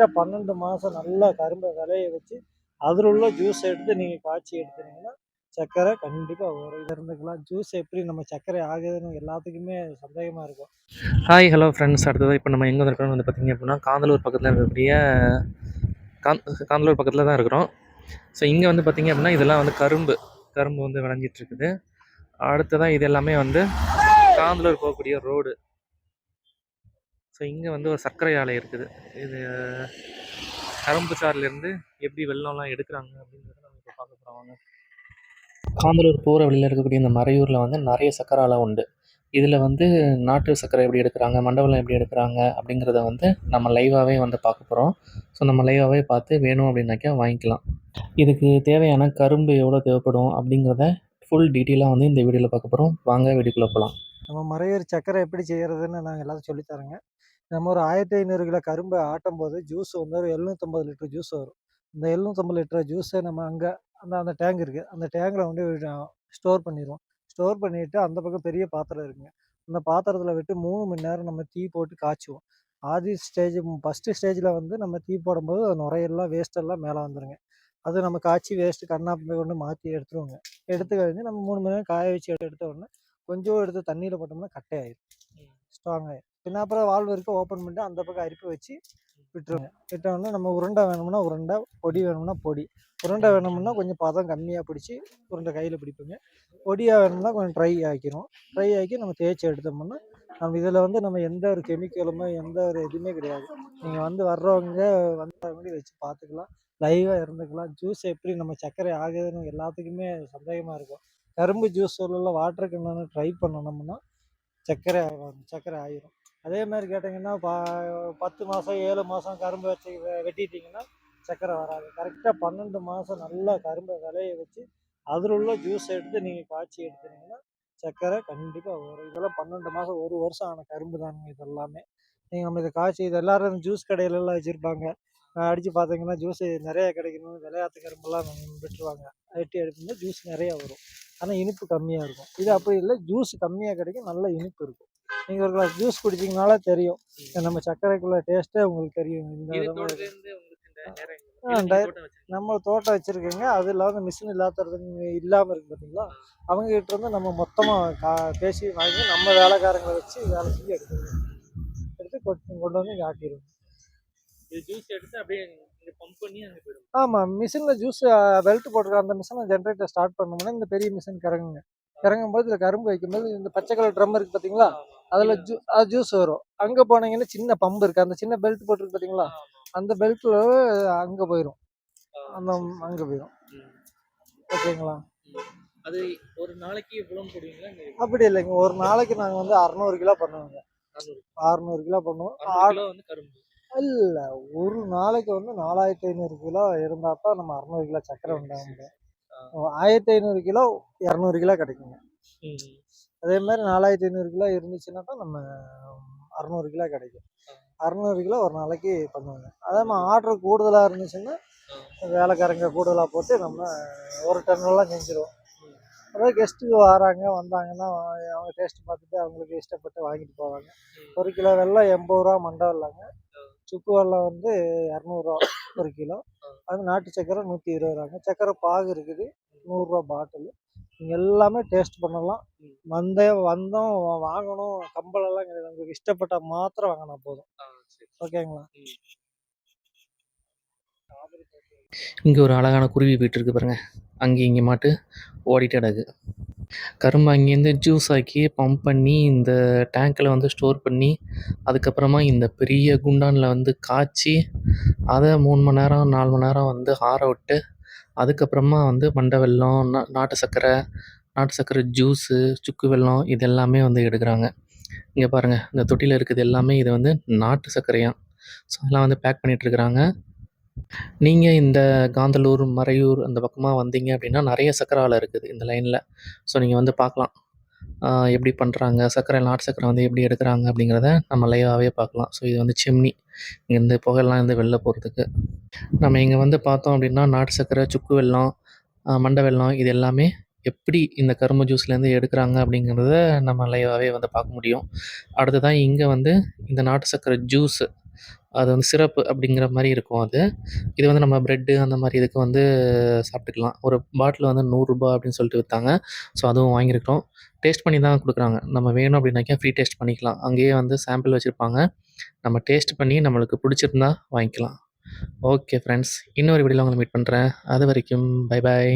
கரெக்டாக பன்னெண்டு மாதம் நல்லா கரும்பை விளைய வச்சு அதில் உள்ள ஜூஸ் எடுத்து நீங்கள் காய்ச்சி எடுத்துனீங்கன்னா சர்க்கரை கண்டிப்பாக ஒரு இது இருந்துக்கலாம். ஜூஸ் எப்படி நம்ம சர்க்கரை ஆகுதுன்னு எல்லாத்துக்குமே சந்தேகமாக இருக்கும். ஹாய் ஹலோ ஃப்ரெண்ட்ஸ் அடுத்தது இப்போ நம்ம எங்கே இருக்கிறோம் வந்து பார்த்திங்க அப்படின்னா காந்தலூர் பக்கத்தில் இருக்கக்கூடிய காந் காந்தலூர் பக்கத்தில் தான் இருக்கிறோம். ஸோ இங்கே வந்து பார்த்திங்க அப்படின்னா இதெல்லாம் வந்து கரும்பு கரும்பு வந்து விளைஞ்சிட்ருக்குது அடுத்ததான் அடுத்ததாக இது எல்லாமே வந்து காந்தலூர் போகக்கூடிய ரோடு ஸோ இங்கே வந்து ஒரு சர்க்கரை ஆலை இருக்குது. இது கரும்பு சாறுலேருந்து எப்படி வெள்ளம்லாம் எடுக்கிறாங்க அப்படின்றத நம்ம இப்போ பார்க்க போகிறோம் காந்தலூர் போகிற வழியில் இருக்கக்கூடிய இந்த மறையூரில் வந்து நிறைய சர்க்கரை ஆலை உண்டு. இதில் வந்து நாட்டு சர்க்கரை எப்படி எடுக்கிறாங்க மண்டவெல்லம் எப்படி எடுக்கிறாங்க அப்படிங்கிறத வந்து நம்ம லைவாகவே வந்து பார்க்க போகிறோம் ஸோ நம்ம லைவாகவே பார்த்து வேணும் அப்படின்னாக்கா வாங்கிக்கலாம். இதுக்கு தேவையான கரும்பு எவ்வளோ தேவைப்படும் அப்படிங்கிறத ஃபுல் டீட்டெயிலாக வந்து இந்த வீடியோவில் பார்க்க போகிறோம் வாங்க வீடியோக்குள்ளே போகலாம் நம்ம மறையூர் சர்க்கரை எப்படி செய்கிறதுன்னு நாங்கள் எல்லாத்தையும் சொல்லித்தரோங்க நம்ம ஒரு ஆயிரத்தி ஐநூறு கிலோ கரும்பை ஆட்டும் போது ஜூஸ் வந்து ஒரு எழுநூற்றம்பது லிட்டர் ஜூஸ் வரும். இந்த எழுநூற்றம்பது லிட்டர் ஜூஸை நம்ம அங்கே அந்த அந்த டேங்க் இருக்குது அந்த டேங்கில் வந்து ஸ்டோர் பண்ணிடுவோம் ஸ்டோர் பண்ணிவிட்டு அந்த பக்கம் பெரிய பாத்திரம் இருக்குங்க. அந்த பாத்திரத்தில் விட்டு மூணு மணி நேரம் நம்ம தீ போட்டு காய்ச்சுவோம். ஆதி ஸ்டேஜ் ஃபஸ்ட்டு ஸ்டேஜில் வந்து நம்ம தீ போடும்போது அது நுரையெல்லாம் வேஸ்ட்டெல்லாம் மேலே வந்துடுங்க அது நம்ம காய்ச்சி வேஸ்ட்டு கண்ணாப்பி கொண்டு மாற்றி எடுத்துருவோங்க. எடுத்து கழிஞ்சு நம்ம மூணு மணி நேரம் காய வச்சு எடுத்த உடனே கொஞ்சம் எடுத்து தண்ணியில் போட்டோம்னா கட்டை ஆயிடும் ஸ்ட்ராங் ஆயிடும் பின்ன அப்புறம் வால்வு இருக்க ஓப்பன் பண்ணிட்டு அந்த பக்கம் அரிப்பு வச்சு விட்டுருங்க விட்டோம்னா நம்ம உருண்டை வேணும்னா உருண்டை பொடி வேணும்னா பொடி. உருண்டை வேணும்னா கொஞ்சம் பதம் கம்மியாக பிடிச்சி உருண்டை கையில் பிடிப்போங்க. பொடியாக வேணும்னா கொஞ்சம் ட்ரை ஆக்கிரும். ட்ரை ஆக்கி நம்ம தேய்ச்சி எடுத்தோம்னா நம்ம இதில் வந்து நம்ம எந்த ஒரு கெமிக்கலுமே எந்த ஒரு இதுவுமே கிடையாது. நீங்கள் வந்து வர்றவங்க வந்தவங்க வச்சு பார்த்துக்கலாம் லைவாக இருந்துக்கலாம். ஜூஸ் எப்படி நம்ம சர்க்கரை ஆகுதுன்னு எல்லாத்துக்குமே சந்தேகமாக இருக்கும். கரும்பு ஜூஸ் உள்ள வாட்டர் என்னென்னு ட்ரை பண்ணணும்னா சர்க்கரை சர்க்கரை ஆயிரும். அதே மாதிரி கேட்டிங்கன்னா பா பத்து மாதம் ஏழு மாதம் கரும்பு வச்சு வெட்டிட்டிங்கன்னா சர்க்கரை வராது. கரெக்டாக பன்னெண்டு மாதம் நல்லா கரும்பை விளைய வச்சு அதில் உள்ள ஜூஸ் எடுத்து நீங்கள் காய்ச்சி எடுத்துனீங்கன்னா சர்க்கரை கண்டிப்பாக வரும். இதெல்லாம் பன்னெண்டு மாதம் ஒரு வருஷம் ஆன கரும்பு தானுங்க இது எல்லாமே நீங்கள் நம்ம இதை காய்ச்சி இது எல்லோரும் ஜூஸ் கடையிலலாம் வச்சுருப்பாங்க. அடித்து பார்த்தீங்கன்னா ஜூஸ் நிறையா கிடைக்கணும் விளையாட்டு கரும்பெல்லாம் விட்டுருவாங்க. வெட்டி எடுத்தீங்கன்னா ஜூஸ் நிறையா வரும். ஆனால் இனிப்பு கம்மியாக இருக்கும். இது அப்படி இல்லை ஜூஸ் கம்மியாக கிடைக்கும் நல்ல இனிப்பு இருக்கும். நீங்கள் ஒரு கிளாஸ் ஜூஸ் குடிச்சிங்கனாலே தெரியும். நம்ம சர்க்கரைக்குள்ள டேஸ்ட்டே உங்களுக்கு தெரியும். இந்த நம்ம தோட்டம் வச்சுருக்கோங்க. அது இல்லாத மிஷின் இல்லாததுங்க இல்லாமல் இருக்கு பார்த்தீங்களா அவங்க கிட்ட இருந்து நம்ம மொத்தமாக கா பேசி வாங்கி நம்ம வேலைக்காரங்களை வச்சு வேலை செஞ்சு எடுத்துருவோம் எடுத்து கொண்டு கொண்டு வந்து இங்கே ஆக்கிடுவோம். இது ஜூஸ் எடுத்து அப்படியே ஆமாம் மிஷினில் ஜூஸ் பெல்ட் போட்டிருக்க அந்த மிஷினை ஜென்ரேட்டர் ஸ்டார்ட் பண்ணோம்னா இந்த பெரிய மிஷின் கிறங்குங்க கிறங்கும் போது இதில் கரும்பு வைக்கும்போது இந்த பச்சை கலர் ட்ரம் இருக்குது பார்த்தீங்களா அதில் ஜூ அது ஜூஸ் வரும். அங்கே போனீங்கன்னா சின்ன பம்பு இருக்குது அந்த சின்ன பெல்ட் போட்டிருக்கு பார்த்தீங்களா அந்த பெல்ட்டில் அங்கே போயிடும் அந்த அங்கே போயிடும் ஓகேங்களா? அது ஒரு நாளைக்கு அப்படி இல்லைங்க. ஒரு நாளைக்கு நாங்கள் வந்து அறநூறு கிலோ பண்ணுவோங்க. அறுநூறு. கிலோ பண்ணுவோம். இல்லை ஒரு நாளைக்கு வந்து நாலாயிரத்தி ஐநூறு கிலோ இருந்தால் தான் நம்ம அறநூறு கிலோ சர்க்கரை உண்டாக முடியும் ஆயிரத்தி ஐநூறு கிலோ இரநூறு கிலோ கிடைக்குங்க. அதே மாதிரி நாலாயிரத்தி ஐநூறு கிலோ இருந்துச்சுன்னா தான் நம்ம அறநூறு கிலோ கிடைக்கும். அறநூறு கிலோ ஒரு நாளைக்கு பண்ணுவாங்க. அதே மாதிரி ஆர்டர் கூடுதலாக இருந்துச்சுன்னா வேலைக்காரங்க கூடுதலாக போட்டு நம்ம ஒரு டன்னெல்லாம் செஞ்சுருவோம். அதாவது கெஸ்ட்டுக்கு வராங்க வந்தாங்கன்னா அவங்க டேஸ்ட் பார்த்துட்டு அவங்களுக்கு இஷ்டப்பட்டு வாங்கிட்டு போவாங்க. ஒரு கிலோ வெல்லம் எண்பது ரூபா மண்டை வெல்லங்க சுக்கு வெல்லம் வந்து இரநூறுவா ஒரு கிலோ. அது நாட்டு சக்கரை நூற்றி இருபது ரூபாங்க. சக்கரை பாகு இருக்குது நூறுரூவா பாட்டில். நீங்கள் எல்லாமே டேஸ்ட் பண்ணலாம். வந்தே வந்தோம் வாங்கணும் கம்பளெல்லாம் கிடையாது. உங்களுக்கு இஷ்டப்பட்ட மாத்திரம் வாங்கினா போதும். ஓகேங்களா? இங்கே ஒரு அழகான குருவி போயிட்டு இருக்கு பாருங்க. அங்கே இங்கே மாட்டு ஓடிட்டு கிடக்கு. கரும்பு அங்கேருந்து ஜூஸ் ஆக்கி பம்ப் பண்ணி இந்த டேங்க்கில் வந்து ஸ்டோர் பண்ணி அதுக்கப்புறமா இந்த பெரிய குண்டானில் வந்து காய்ச்சி அதை மூணு மணி நேரம் நாலு மணி நேரம் வந்து ஆற விட்டு அதுக்கப்புறமா வந்து மண்டை வெல்லம் நா நாட்டு சர்க்கரை நாட்டு சர்க்கரை ஜூஸு சுக்கு வெல்லம் இது எல்லாமே வந்து எடுக்கிறாங்க. இங்கே பாருங்கள் இந்த தொட்டியில் இருக்குது எல்லாமே இது வந்து நாட்டு சர்க்கரையாம். ஸோ அதெல்லாம் வந்து பேக் பண்ணிகிட்ருக்குறாங்க நீங்கள் இந்த காந்தலூர் மறையூர் அந்த பக்கமாக வந்தீங்க அப்படின்னா நிறைய சர்க்கரை ஆலை இருக்குது இந்த லைனில். ஸோ நீங்கள் வந்து பார்க்கலாம். எப்படி பண்ணுறாங்க சர்க்கரை நாட்டு சர்க்கரை வந்து எப்படி எடுக்கிறாங்க அப்படிங்கிறத நம்ம லைவாகவே பார்க்கலாம். ஸோ இது வந்து சிம்னி இங்கேருந்து புகையெல்லாம் வந்து வெளில போகிறதுக்கு நம்ம இங்கே வந்து பார்த்தோம் அப்படின்னா நாட்டு சர்க்கரை சுக்கு வெல்லம் மண்டை வெல்லம் இது எல்லாமே எப்படி இந்த கரும்பு ஜூஸ்லேருந்து எடுக்கிறாங்க அப்படிங்கிறத நம்ம லைவாகவே வந்து பார்க்க முடியும். அடுத்ததான் இங்கே வந்து இந்த நாட்டு சர்க்கரை ஜூஸு அது வந்து சிரப்பு அப்படிங்கிற மாதிரி இருக்கும் அது. இது வந்து நம்ம ப்ரெட்டு அந்த மாதிரி இதுக்கு வந்து சாப்பிட்டுக்கலாம். ஒரு பாட்டில் வந்து நூறுரூபா அப்படின்னு சொல்லிட்டு விற்றாங்க ஸோ அதுவும் வாங்கியிருக்கிறோம். டேஸ்ட் பண்ணி தான் கொடுக்குறாங்க நம்ம வேணும் அப்படின்னாக்கா ஃப்ரீ டேஸ்ட் பண்ணிக்கலாம். அங்கேயே வந்து சாம்பிள் வச்சுருப்பாங்க நம்ம டேஸ்ட் பண்ணி நம்மளுக்கு பிடிச்சிருந்தா வாங்கிக்கலாம். Okay friends. இன்னொரு வீடியோவில் உங்களை மீட் பண்ணுறேன் அது வரைக்கும் பை பாய்.